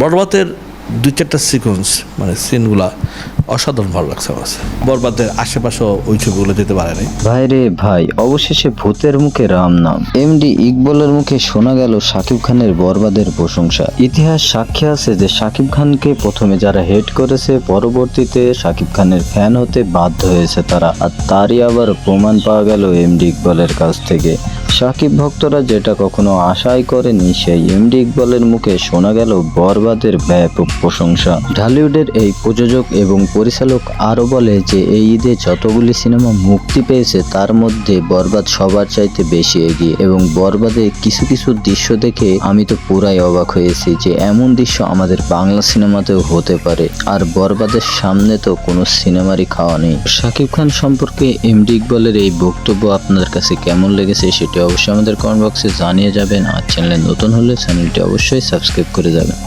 বরবাদের দুই চারটা সিকোয়েন্স মানে সিনগুলা অসাধারণ ভালো লাগছে আমার। বরবাদের আশেপাশেও ওই ছবিগুলো যেতে পারে নাই। ভাই রে ভাই, অবশেষে ভূতের মুখে রাম নাম। এমডি ইকবলের মুখে শোনা গেল শাকিব খানের বরবাদের প্রশংসা। ইতিহাস সাক্ষী আছে যে শাকিব খানকে প্রথমে যারা হেড করেছে, পরবর্তীতে শাকিব খানের ফ্যান হতে বাধ্য হয়েছে তারা। আর তারই আবার প্রমাণ পাওয়া গেল এমডি ইকবলের কাছ থেকে। সাকিব ভক্তরা যেটা কখনো আশাই করেনি, সেই এমডি ইকবলের মুখে শোনা গেল বরবাদের ব্যাপক প্রশংসা। ঢালিউডের এই প্রযোজক এবং পরিচালক আরও বলে যে, এই ঈদে যতগুলি সিনেমা মুক্তি পেয়েছে, তার মধ্যে বরবাদ সবার চাইতে বেশি এগিয়ে। এবং বরবাদে কিছু কিছু দৃশ্য দেখে আমি তো পুরাই অবাক হয়েছি যে, এমন দৃশ্য আমাদের বাংলা সিনেমাতেও হতে পারে। আর বরবাদের সামনে তো কোনো সিনেমারই খাওয়া নেই। শাকিব খান সম্পর্কে এমডি ইকবালের এই বক্তব্য আপনাদের কাছে কেমন লেগেছে সেটি অবশ্যই আমাদের কমেন্ট বক্সে জানিয়ে যাবেন। আর চ্যানেলে নতুন হলে চ্যানেলটি অবশ্যই সাবস্ক্রাইব করে যাবেন।